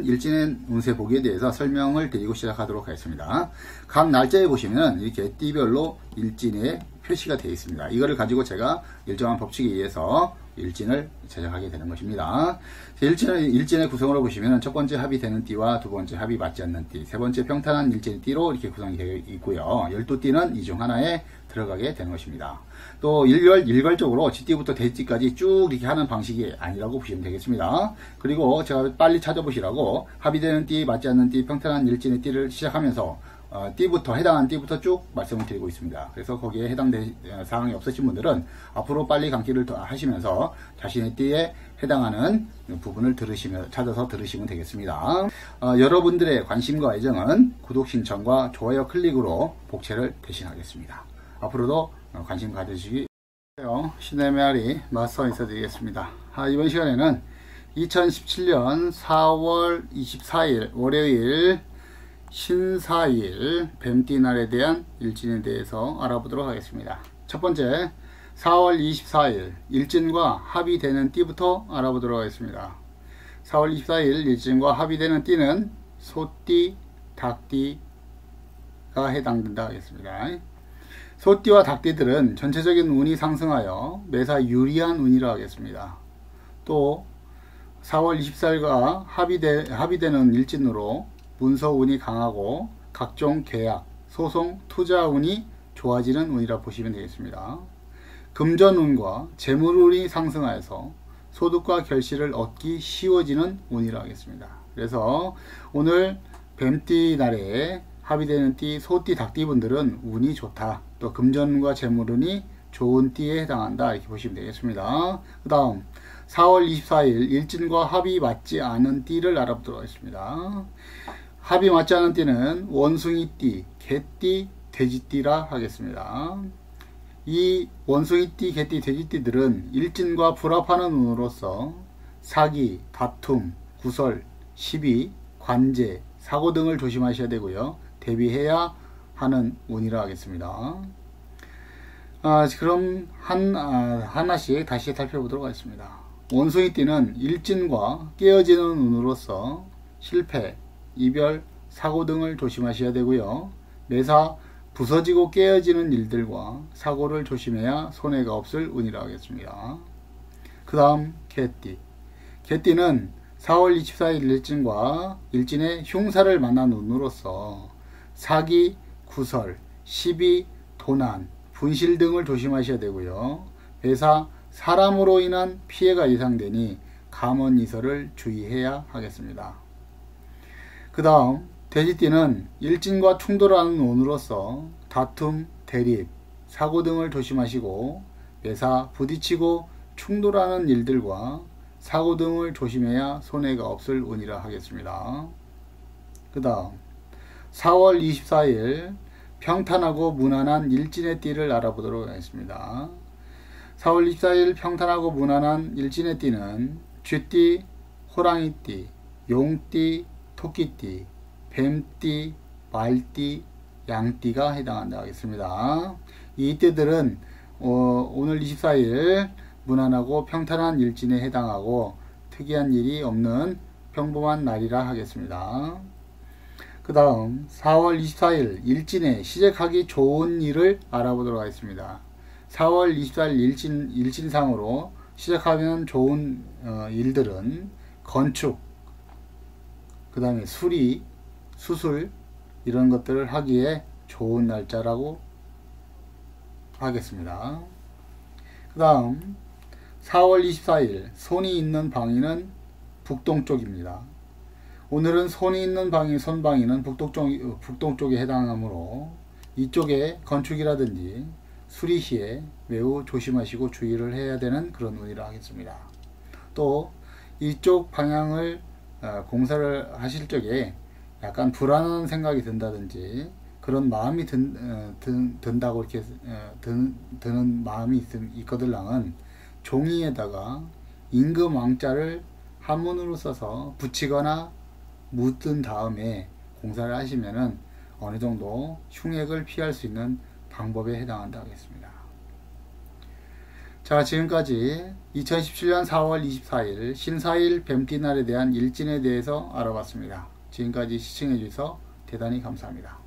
일진의 운세 보기에 대해서 설명을 드리고 시작하도록 하겠습니다. 각 날짜에 보시면 이렇게 띠별로 일진의 표시가 되어 있습니다. 이거를 가지고 제가 일정한 법칙에 의해서 일진을 제작하게 되는 것입니다. 일진의, 일진의 구성으로 보시면 첫 번째 합이 되는 띠와 두 번째 합이 맞지 않는 띠, 세 번째 평탄한 일진의 띠로 이렇게 구성이 되어 있고요. 12띠는 이 중 하나에 들어가게 되는 것입니다. 또 일괄, 일괄적으로 G띠부터 대띠까지 쭉 이렇게 하는 방식이 아니라고 보시면 되겠습니다. 그리고 제가 빨리 찾아보시라고 합이 되는 띠, 맞지 않는 띠, 평탄한 일진의 띠를 시작하면서 어, 띠부터 해당하는 띠부터 쭉 말씀을 드리고 있습니다. 그래서 거기에 해당된 어, 사항이 없으신 분들은 앞으로 빨리 감기를 하시면서 자신의 띠에 해당하는 부분을 들으시면 찾아서 들으시면 되겠습니다. 어, 여러분들의 관심과 애정은 구독 신청과 좋아요 클릭으로 복채를 대신하겠습니다. 앞으로도 어, 관심 가져주시기 바랍니다. 신의 메아리 마스터 인사드리겠습니다. 아, 이번 시간에는 2017년 4월 24일 월요일 신사일 뱀띠날에 대한 일진에 대해서 알아보도록 하겠습니다. 첫 번째 4월 24일 일진과 합의되는 띠부터 알아보도록 하겠습니다. 4월 24일 일진과 합의되는 띠는 소띠, 닭띠가 해당된다 하겠습니다. 소띠와 닭띠들은 전체적인 운이 상승하여 매사 유리한 운이라 하겠습니다. 또 4월 24일과 합의되, 합의되는 일진으로 문서운이 강하고 각종 계약, 소송, 투자운이 좋아지는 운이라 보시면 되겠습니다. 금전운과 재물운이 상승하여서 소득과 결실을 얻기 쉬워지는 운이라 하겠습니다. 그래서 오늘 뱀띠 날에 합의되는 띠, 소띠, 닭띠 분들은 운이 좋다. 또 금전과 재물운이 좋은 띠에 해당한다. 이렇게 보시면 되겠습니다. 그 다음 4월 24일 일진과 합이 맞지 않은 띠를 알아보도록 하겠습니다. 합이 맞지 않은 띠는 원숭이띠, 개띠, 돼지띠라 하겠습니다. 이 원숭이띠, 개띠, 돼지띠들은 일진과 불합하는 운으로서 사기, 다툼, 구설, 시비, 관제, 사고 등을 조심하셔야 되고요. 대비해야 하는 운이라 하겠습니다. 아, 그럼 한, 아, 하나씩 다시 살펴보도록 하겠습니다. 원숭이띠는 일진과 깨어지는 운으로서 실패, 이별, 사고 등을 조심하셔야 되고요. 매사 부서지고 깨어지는 일들과 사고를 조심해야 손해가 없을 운이라 하겠습니다. 그 다음 개띠. 개띠는 4월 24일 일진과 일진의 흉사를 만난 운으로서 사기, 구설, 시비, 도난, 분실 등을 조심하셔야 되고요. 매사 사람으로 인한 피해가 예상되니 감언이설을 주의해야 하겠습니다. 그 다음 돼지띠는 일진과 충돌하는 운으로서 다툼, 대립, 사고 등을 조심하시고 매사 부딪히고 충돌하는 일들과 사고 등을 조심해야 손해가 없을 운이라 하겠습니다. 그 다음 4월 24일 평탄하고 무난한 일진의 띠를 알아보도록 하겠습니다. 4월 24일 평탄하고 무난한 일진의 띠는 쥐띠, 호랑이띠, 용띠, 토끼띠, 뱀띠, 말띠, 양띠가 해당한다 하겠습니다. 이 띠들은 어, 오늘 24일 무난하고 평탄한 일진에 해당하고 특이한 일이 없는 평범한 날이라 하겠습니다. 그 다음 4월 24일 일진에 시작하기 좋은 일을 알아보도록 하겠습니다. 4월 24일 일진, 일진상으로 시작하면 좋은 어, 일들은 건축, 그 다음에 수리, 수술 이런 것들을 하기에 좋은 날짜라고 하겠습니다. 그 다음 4월 24일 손이 있는 방위는 북동쪽입니다. 오늘은 손이 있는 방위, 손방위는 북동쪽, 북동쪽에 해당하므로 이쪽에 건축이라든지 수리 시에 매우 조심하시고 주의를 해야 되는 그런 운이라 하겠습니다. 또 이쪽 방향을 어, 공사를 하실 적에 약간 불안한 생각이 든다든지 그런 마음이 든, 어, 든, 든다고 이렇게 어, 든, 드는 마음이 있, 있거들랑은 종이에다가 임금 왕자를 한문으로 써서 붙이거나 묻은 다음에 공사를 하시면은 어느 정도 흉액을 피할 수 있는 방법에 해당한다 하겠습니다. 자, 지금까지 2017년 4월 24일 신사일 뱀띠날에 대한 일진에 대해서 알아봤습니다. 지금까지 시청해 주셔서 대단히 감사합니다.